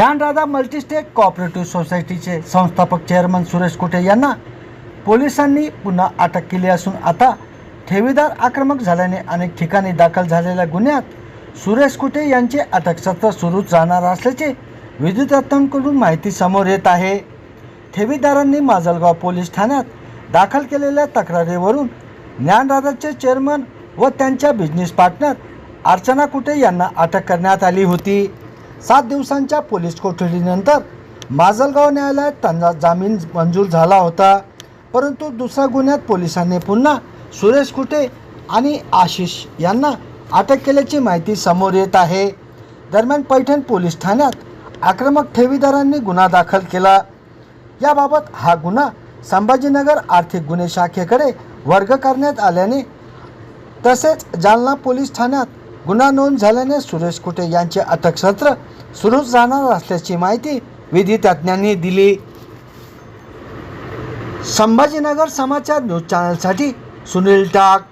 ध्यानराधा multi-state cooperative सोसायटीचे संस्थापक chairman Suresh कुटे यांना पोलिसांनी पुन्हा अटक केली असून आता ठेवीदार आक्रमक झाल्याने अनेक ठिकाणी दाखल झालेल्या गुन्ह्यात सुरेश कुटे यांचे अटक सत्र सुरूच राहणार असल्याचे विद्युतत्तांकडून माहिती समोर येत आहे. ठेवीदारांनी माजलगाव पोलीस ठाण्यात दाखल केलेल्या तक्रारीवरून ज्ञानराधाचे चेअरमन व त्यांच्या बिझनेस पार्टनर अर्चना कुटे यांना अटक करण्यात आली होती. सात दिवसांच्या पोलीस कोठडीनंतर माजलगाव न्यायालयात त्यांना जामीन मंजूर झाला होता. परंतु दुसऱ्या गुन्ह्यात पोलिसांनी पुन्हा सुरेश कुटे आणि आशिष यांना अटक केल्याची माहिती समोर येत आहे. दरम्यान पैठण पोलीस ठाण्यात आक्रमक ठेवीदारांनी गुन्हा दाखल केला. याबाबत हा गुन्हा संभाजीनगर आर्थिक गुन्हे शाखेकडे वर्ग करण्यात आल्याने तसेच जालना पोलीस ठाण्यात गुन्हा नोंद झाल्याने सुरेश कुटे यांचे अटक सत्र सुरूच राहणार असल्याची माहिती विधी तज्ज्ञांनी दिली. संभाजीनगर समाचार न्यूज चॅनलसाठी सुनील टाक.